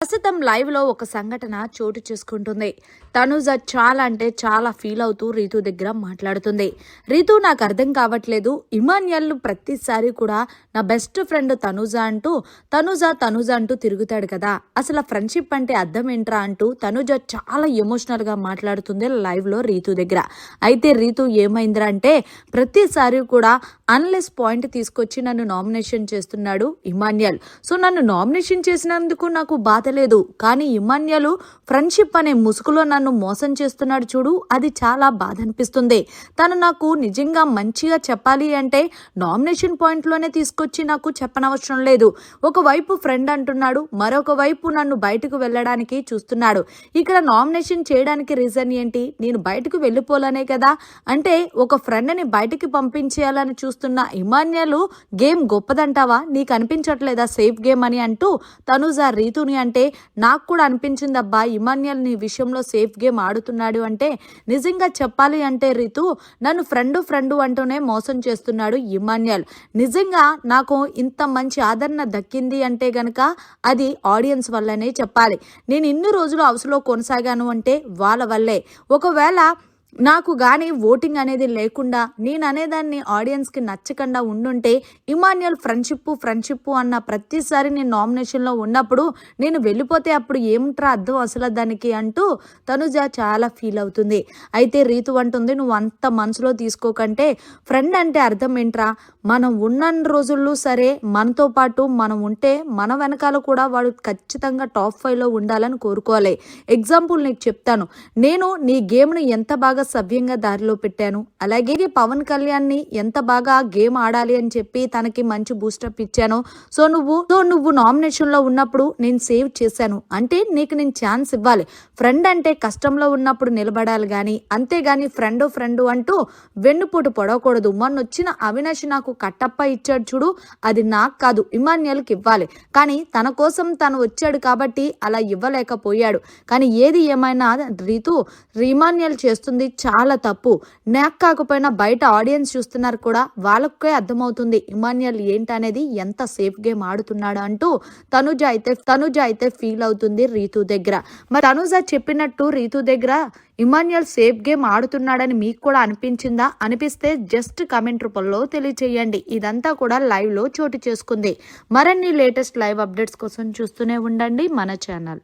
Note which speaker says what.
Speaker 1: ప్రస్తుతం లైవ్లో ఒక సంఘటన చోటు చేసుకుంటుంది. తనుజ చాలా అంటే చాలా ఫీల్ అవుతూ రీతు దగ్గర మాట్లాడుతుంది. రీతు నాకు అర్థం కావట్లేదు. ఇమాన్యల్ ప్రతిసారి కూడా నా బెస్ట్ ఫ్రెండ్ తనుజ అంటూ తనుజ తనుజ అంటూ తిరుగుతాడు కదా. అసలు ఫ్రెండ్షిప్ అంటే అర్థం ఏంట్రా? అంటూ తనుజ చాలా ఎమోషనల్గా మాట్లాడుతుంది లైవ్లో రీతు దగ్గర. అయితే రీతు ఏమైందిరా అంటే ప్రతిసారి కూడా అన్లెస్ పాయింట్ తీసుకొచ్చి నన్ను నామినేషన్ చేస్తున్నాడు ఇమాన్యల్ సో నన్ను నామినేషన్ చేసినందుకు నాకు బాధ లేదు కానీ ఇమాన్యలు ఫ్రెండ్షిప్ అనే ముసుగులో నన్ను మోసం చేస్తున్నాడు చూడు అది చాలా బాధ అనిపిస్తుంది. తను నాకు నిజంగా మంచిగా చెప్పాలి అంటే నామినేషన్ పాయింట్లోనే తీసుకొచ్చి నాకు చెప్పనవసరం లేదు. ఒకవైపు ఫ్రెండ్ అంటున్నాడు మరొక వైపు నన్ను బయటకు వెళ్ళడానికి చూస్తున్నాడు. ఇక్కడ నామినేషన్ చేయడానికి రీజన్ ఏంటి? నేను బయటకు వెళ్ళిపోలనే కదా? అంటే ఒక ఫ్రెండ్ని బయటికి పంపించేయాలని చూస్తున్న ఇమాన్యలు గేమ్ గొప్పదంటావా? నీకు అనిపించట్లేదా? సేఫ్ గేమ్ అని అంటూ తనుజ రీతుని అంటే అంటే నాకు కూడా అనిపించింది అబ్బా ఇమాన్యల్ నీ విషయంలో సేఫ్ గేమ్ ఆడుతున్నాడు అంటే నిజంగా చెప్పాలి అంటే రీతు నన్ను ఫ్రెండు ఫ్రెండు అంటూనే మోసం చేస్తున్నాడు ఇమాన్యల్ నిజంగా నాకు ఇంత మంచి ఆదరణ దక్కింది అంటే గనక అది ఆడియన్స్ వల్లనే చెప్పాలి. నేను ఇన్ని రోజులు హౌస్లో కొనసాగాను అంటే వాళ్ళ వల్లే. ఒకవేళ నాకు కానీ ఓటింగ్ అనేది లేకుండా నేను అనేదాన్ని ఆడియన్స్కి నచ్చకుండా ఉండుంటే ఇమాన్యుయల్ ఫ్రెండ్షిప్ ఫ్రెండ్షిప్ అన్న ప్రతిసారి నేను నామినేషన్లో ఉన్నప్పుడు నేను వెళ్ళిపోతే అప్పుడు ఏమిట్రా అర్థం అసలు దానికి అంటూ తనుజ చాలా ఫీల్ అవుతుంది. అయితే రీతు అంటుంది నువ్వు అంత మనసులో తీసుకోకంటే ఫ్రెండ్ అంటే అర్థం ఏంట్రా? మనం ఉన్న రోజుల్లో సరే మనతో పాటు మనం ఉంటే మన వెనకాల కూడా వాడు ఖచ్చితంగా టాప్ ఫైవ్లో ఉండాలని కోరుకోవాలి. ఎగ్జాంపుల్ నీకు చెప్తాను. నేను నీ గేమ్ను ఎంత బాగా సవ్యంగా దారిలో పెట్టాను. అలాగే పవన్ కళ్యాణ్ని ఎంత బాగా గేమ్ ఆడాలి అని చెప్పి తనకి మంచి బూస్టప్ ఇచ్చాను సో నువ్వు సో నువ్వు నామినేషన్లో ఉన్నప్పుడు నేను సేవ్ చేశాను. అంటే నీకు నేను ఛాన్స్ ఇవ్వాలి. ఫ్రెండ్ అంటే కష్టంలో ఉన్నప్పుడు నిలబడాలి కానీ అంతేగాని ఫ్రెండ్ ఫ్రెండ్ అంటూ వెన్నుపోటు పొడవకూడదు. మొన్న వచ్చిన అవినాష్ నాకు కట్టప్ప ఇచ్చాడు చూడు అది నాకు కాదు ఇమాన్యుయల్కి ఇవ్వాలి. కానీ తన కోసం తను వచ్చాడు కాబట్టి అలా ఇవ్వలేకపోయాడు. కానీ ఏది ఏమైనా రీతు రిమాన్యల్ చేస్తుంది చాలా తప్పు. నాకు కాకపోయినా బయట ఆడియన్స్ చూస్తున్నారు కూడా వాళ్ళకే అర్థమవుతుంది ఇమాన్యల్ ఏంటనేది ఎంత సేఫ్ గేమ్ ఆడుతున్నాడు అంటూ తనుజ అయితే తనుజ అయితే ఫీల్ అవుతుంది రీతు దగ్గర. మరి తనుజ చెప్పినట్టు రీతు దగ్గర ఇమాన్యుయల్ సేఫ్ గేమ్ ఆడుతున్నాడని మీకు కూడా అనిపించిందా? అనిపిస్తే జస్ట్ కమెంట్ రూపంలో తెలియచేయండి. ఇదంతా కూడా లైవ్లో చోటు చేసుకుంది. మరిన్ని లేటెస్ట్ లైవ్ అప్డేట్స్ కోసం చూస్తూనే ఉండండి మన ఛానల్.